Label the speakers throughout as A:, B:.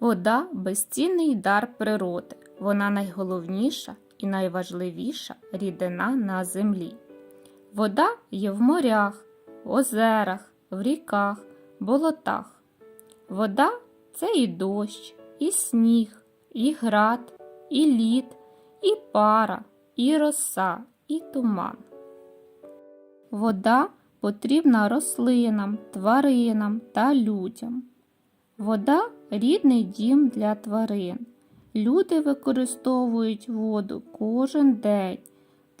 A: Вода безцінний дар природи. Вона найголовніша і найважливіша рідина на землі. Вода є в морях, озерах, в ріках, болотах. Вода це і дощ, і сніг, і град, і лід, і пара, і роса, і туман. Вода потрібна рослинам, тваринам та людям. Вода рідний дім для тварин. Люди використовують воду кожен день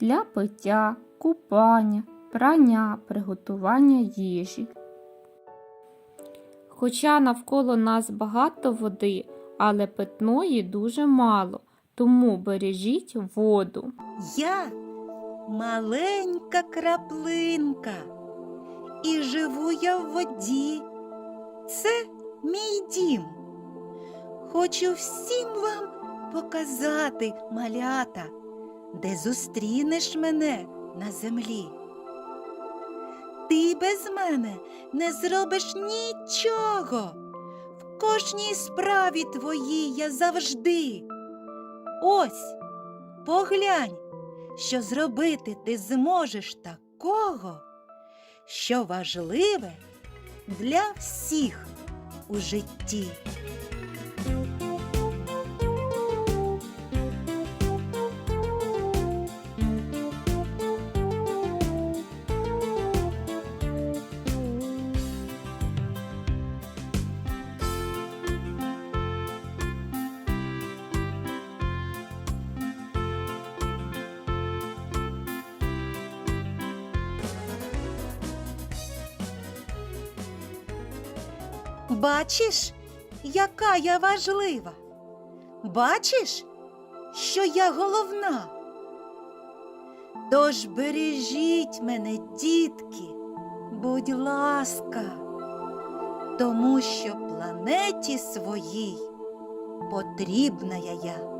A: для пиття, купання, прання, приготування їжі. Хоча навколо нас багато води, але питної дуже мало, тому бережіть воду.
B: Я маленька краплинка, і живу я в воді. Це мій дім. Хочу всім вам показати малята, де зустрінеш мене на землі. Ти без мене не зробиш нічого. В кожній справі твоїй я завжди. Ось, поглянь, що зробити ти зможеш такого, що важливе для всіх у житті. Бачиш, яка я важлива? Бачиш, що я головна? Тож бережіть мене, дітки, будь ласка, тому що планеті своїй потрібна я.